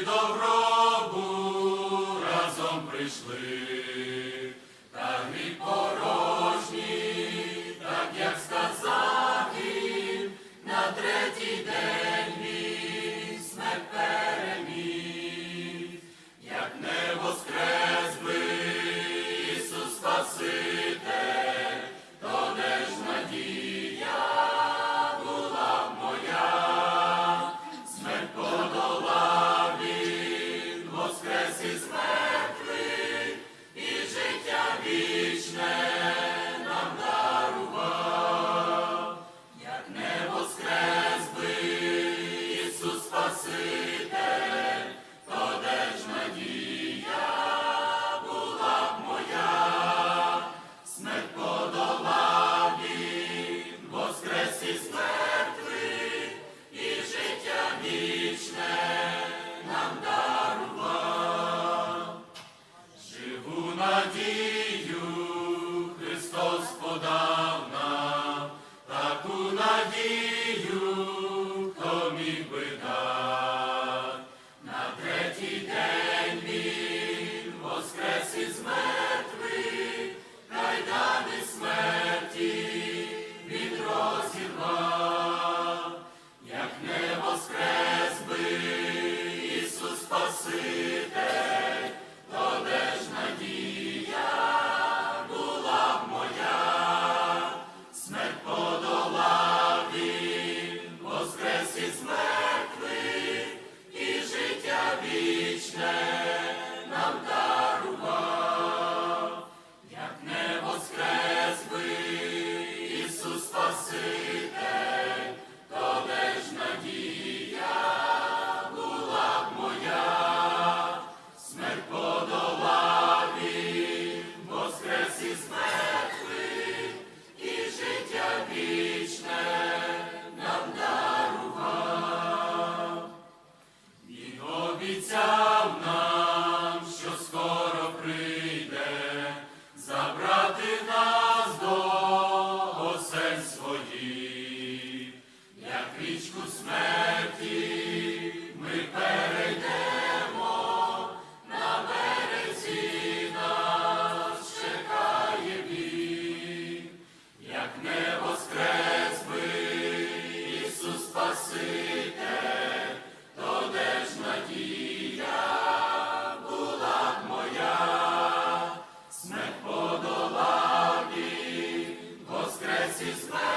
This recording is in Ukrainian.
добробу разом прийшли. Adi. Jesus' way.